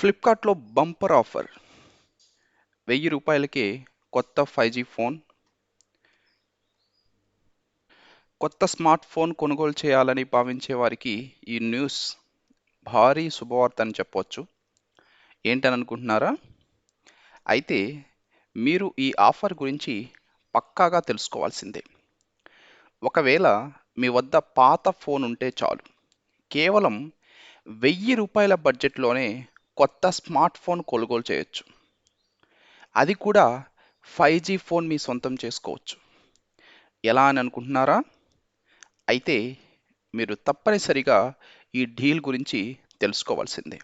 ఫ్లిప్కార్ట్లో bumper offer వెయ్యి రూపాయలకే కొత్త ఫైవ్ జీ ఫోన్ కొత్త స్మార్ట్ ఫోన్ కొనుగోలు చేయాలని భావించే వారికి ఈ న్యూస్ భారీ శుభవార్త అని చెప్పవచ్చు ఏంటని అనుకుంటున్నారా అయితే మీరు ఈ ఆఫర్ గురించి పక్కాగా తెలుసుకోవాల్సిందే. ఒకవేళ మీ వద్ద పాత ఫోన్ ఉంటే చాలు. కేవలం వెయ్యి రూపాయల బడ్జెట్లోనే కొత్త స్మార్ట్ ఫోన్ కొనుగోలు చేయొచ్చు. అది కూడా ఫైవ్ జీ ఫోన్ మీ సొంతం చేసుకోవచ్చు. ఎలా అని అనుకుంటున్నారా? అయితే మీరు తప్పనిసరిగా ఈ డీల్ గురించి తెలుసుకోవాల్సిందే.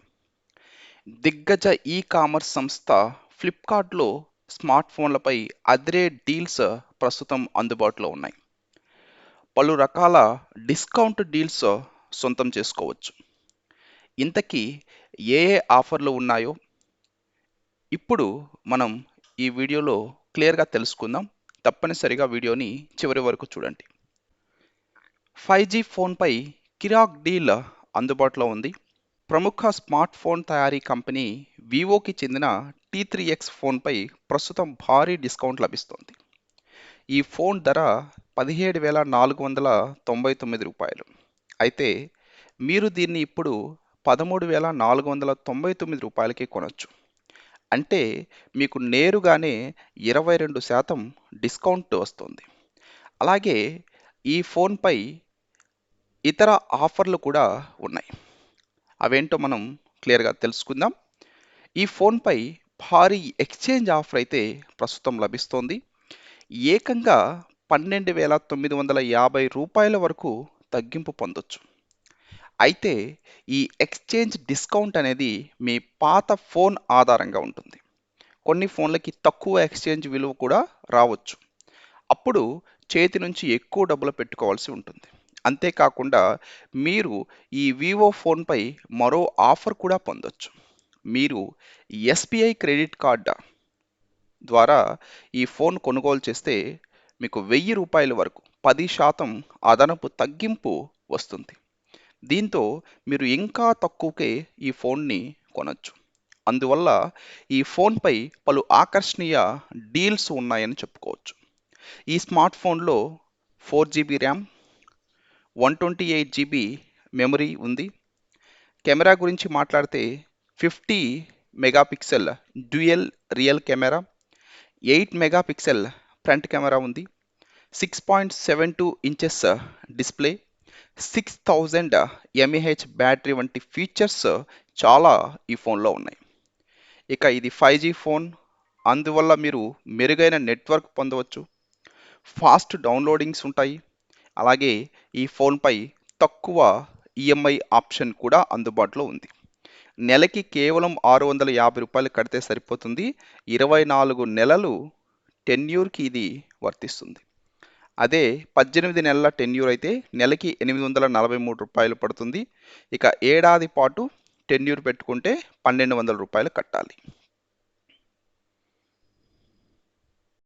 దిగ్గజ ఈ కామర్స్ సంస్థ ఫ్లిప్కార్ట్లో స్మార్ట్ ఫోన్లపై అదిరే డీల్స్ ప్రస్తుతం అందుబాటులో ఉన్నాయి. పలు రకాల డిస్కౌంట్ డీల్స్ సొంతం చేసుకోవచ్చు. ఇంతకీ ఏ ఏ ఆఫర్లు ఉన్నాయో ఇప్పుడు మనం ఈ వీడియోలో క్లియర్గా తెలుసుకుందాం. తప్పనిసరిగా వీడియోని చివరి వరకు చూడండి. ఫైవ్ జీ ఫోన్పై కిరాక్ డీల్ అందుబాటులో ఉంది. ప్రముఖ స్మార్ట్ ఫోన్ తయారీ కంపెనీ వివోకి చెందిన టీ త్రీ ఎక్స్ ఫోన్పై ప్రస్తుతం భారీ డిస్కౌంట్ లభిస్తోంది. ఈ ఫోన్ ధర పదిహేడు వేల నాలుగు వందల తొంభై తొమ్మిది రూపాయలు. అయితే మీరు దీన్ని ఇప్పుడు పదమూడు వేల నాలుగు వందల తొంభై తొమ్మిది రూపాయలకి కొనొచ్చు. అంటే మీకు నేరుగానే ఇరవై రెండు శాతం డిస్కౌంట్ వస్తుంది. అలాగే ఈ ఫోన్పై ఇతర ఆఫర్లు కూడా ఉన్నాయి. అవేంటో మనం క్లియర్గా తెలుసుకుందాం. ఈ ఫోన్పై భారీ ఎక్స్చేంజ్ ఆఫర్ అయితే ప్రస్తుతం లభిస్తోంది. ఏకంగా పన్నెండు వేల తొమ్మిది వందల యాభై రూపాయల వరకు తగ్గింపు పొందొచ్చు. అయితే ఈ ఎక్స్చేంజ్ డిస్కౌంట్ అనేది మీ పాత ఫోన్ ఆధారంగా ఉంటుంది. కొన్ని ఫోన్లకి తక్కువ ఎక్స్చేంజ్ విలువ కూడా రావచ్చు. అప్పుడు చేతి నుంచి ఎక్కువ డబ్బులు పెట్టుకోవాల్సి ఉంటుంది. అంతేకాకుండా మీరు ఈ వివో ఫోన్పై మరో ఆఫర్ కూడా పొందొచ్చు. మీరు ఎస్బీఐ క్రెడిట్ కార్డ్ ద్వారా ఈ ఫోన్ కొనుగోలు చేస్తే మీకు వెయ్యి రూపాయల వరకు పది శాతం అదనపు తగ్గింపు వస్తుంది. దీంతో మీరు ఇంకా తక్కువకే ఈ ఫోన్ని కొనొచ్చు. అందువల్ల ఈ ఫోన్పై పలు ఆకర్షణీయ డీల్స్ ఉన్నాయని చెప్పుకోవచ్చు. ఈ స్మార్ట్ ఫోన్లో four GB RAM one twenty eight GB memory ఉంది. కెమెరా గురించి మాట్లాడితే fifty megapixel dual real camera eight megapixel front camera ఉంది. Six point seven two inches display six thousand mAh battery వంటి ఫీచర్స్ uh, చాలా ఈ ఫోన్లో ఉన్నాయి. ఇక ఇది ఫైవ్ జీ ఫోన్. అందువల్ల మీరు మెరుగైన నెట్వర్క్ పొందవచ్చు. ఫాస్ట్ డౌన్లోడింగ్స్ ఉంటాయి. అలాగే ఈ ఫోన్పై తక్కువ ఈఎంఐ ఆప్షన్ కూడా అందుబాటులో ఉంది. నెలకి కేవలం ఆరు వందల యాభై రూపాయలు కడితే సరిపోతుంది. ఇరవై నాలుగు నెలలు టెన్యూర్కి ఇది వర్తిస్తుంది. అదే పద్దెనిమిది నెలల టెన్యూర్ అయితే నెలకి ఎనిమిది వందల నలభై మూడు రూపాయలు పడుతుంది. ఇక ఏడాది పాటు టెన్యూర్ పెట్టుకుంటే పన్నెండు వందల రూపాయలు కట్టాలి.